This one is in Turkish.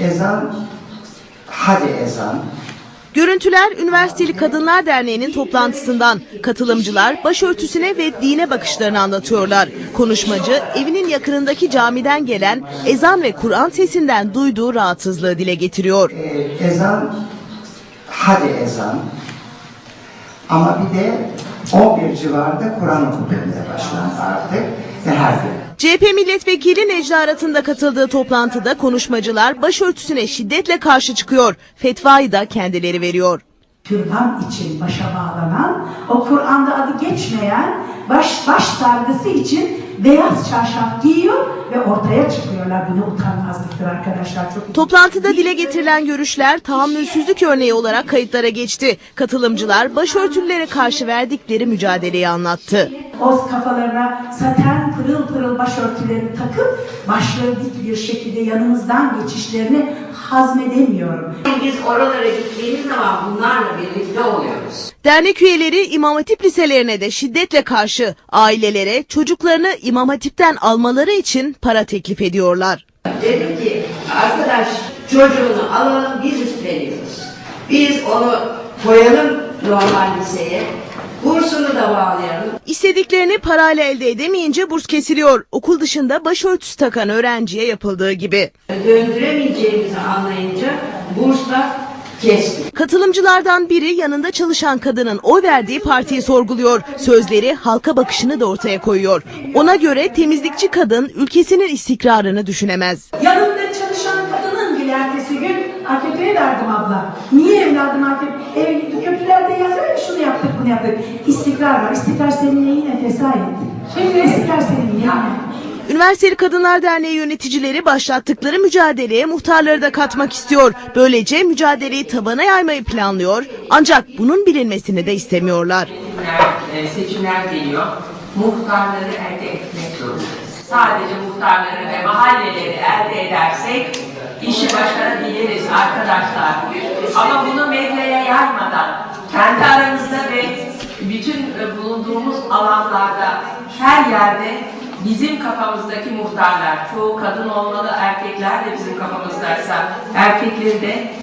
Ezan, hadi ezan. Görüntüler Üniversiteli Kadınlar Derneği'nin toplantısından. Katılımcılar başörtüsüne ve dine bakışlarını anlatıyorlar. Konuşmacı evinin yakınındaki camiden gelen ezan ve Kur'an sesinden duyduğu rahatsızlığı dile getiriyor. Ee, ezan, hadi ezan. Ama bir de 11 civarında Kur'an okunmaya başlandı artık ve her gün. CHP milletvekili Necla Arat'ın katıldığı toplantıda konuşmacılar başörtüsüne şiddetle karşı çıkıyor. Fetvayı da kendileri veriyor. Türban için başa bağlanan, o Kur'an'da adı geçmeyen baş, baş sargısı için beyaz çarşaf giyiyor ve ortaya çıkıyorlar. Bu ne utanmazlıktır arkadaşlar. Çok Toplantıda dile getirilen görüşler tahammülsüzlük örneği olarak kayıtlara geçti. Katılımcılar başörtülülere karşı verdikleri mücadeleyi anlattı. O kafalarına saten pırıl pırıl başörtülerini takıp başları dik bir şekilde yanımızdan geçişlerini hazmedemiyorum. Biz oralara gittiğimiz zaman bunlarla birlikte oluyoruz. Dernek üyeleri İmam Hatip liselerine de şiddetle karşı ailelere çocuklarını İmam Hatip'ten almaları için para teklif ediyorlar. Dedim ki arkadaş çocuğunu alalım biz üstleniyoruz. Biz onu koyalım normal liseye. Bursunu da bağlayalım. İstediklerini parayla elde edemeyince burs kesiliyor. Okul dışında başörtüsü takan öğrenciye yapıldığı gibi. Döndüremeyeceğimizi anlayınca bursla kestik. Katılımcılardan biri yanında çalışan kadının oy verdiği partiyi sorguluyor. Sözleri halka bakışını da ortaya koyuyor. Ona göre temizlikçi kadın ülkesinin istikrarını düşünemez. Yanımda çalışan kadının bile ertesi gün AKP'ye verdim abla. Niye evladım AKP? Ev, köprülerde yazıyor ya şunu yaptık bunu yaptık. İstikrar var. İstikrar senin neyine tesadüf. Şimdi istikrar senin neyine? Üniversiteli Kadınlar Derneği yöneticileri başlattıkları mücadeleye muhtarları da katmak istiyor. Böylece mücadeleyi tabana yaymayı planlıyor. Ancak bunun bilinmesini de istemiyorlar. seçimler, e, seçimler geliyor. Muhtarları elde etmek zorundayız. Sadece muhtarları ve mahalleleri elde edersek işi başarabiliriz arkadaşlar. Ama bunu medyaya yaymadan kendi aramızda ve bütün e, bulunduğumuz alanlarda her yerde bizim kafamızdaki muhtarlar, çoğu kadın olmalı, erkekler de bizim kafamızdaysa erkekleri de